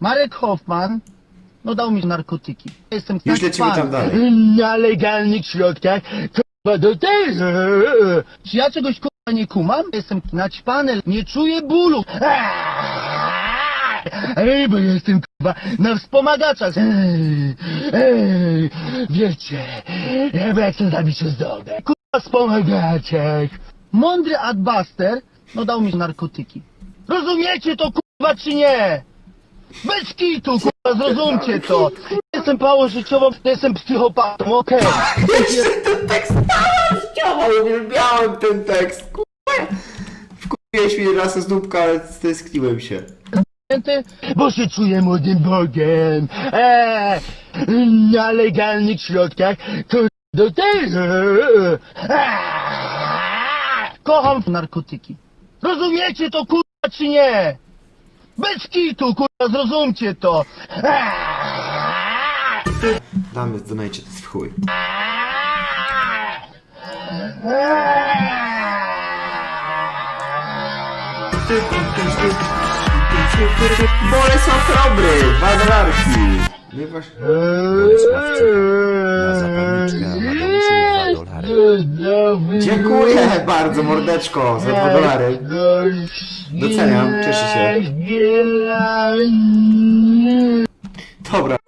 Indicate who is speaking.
Speaker 1: Marek Hoffman, no dał mi narkotyki. Jestem
Speaker 2: Już lecimy tam dalej.
Speaker 1: Na legalnych środkach, kurwa do tego. Czy ja czegoś kurwa nie kumam? Jestem naćpany, nie czuję bólu. Ej, bo jestem kurwa na wspomagaczach. Ej, ej, wiecie, ja jak chcę zabić się zdobę. Kurwa wspomagaczek. Mądry Adbuster, no dał mi narkotyki. Rozumiecie to kurwa czy nie? Bez kitu, kurwa, zrozumcie to. Jestem pałożyciowo, jestem psychopatą, okej.
Speaker 2: ten tekst działał, uwielbiałem ten tekst, kurwa. Wkurwiłeś mnie raz z dupka, ale stęskniłem się.
Speaker 1: Ty, Bo się czuję młodym bogiem. Eee, na legalnych środkach to do tego. Eee, kocham narkotyki. Rozumiecie to, kurwa, czy nie? Bez kitu, kurwa, zrozumcie to.
Speaker 2: Damy, donajcie to w chuj. Bolesław Chrobry, dwa dolarki. No i właśnie.
Speaker 3: Na zapalniczkę Amadeuszu dwa dolary.
Speaker 2: Dziękuję bardzo, mordeczko, za dwa dolary. Doceniam, cieszę się. Dobra,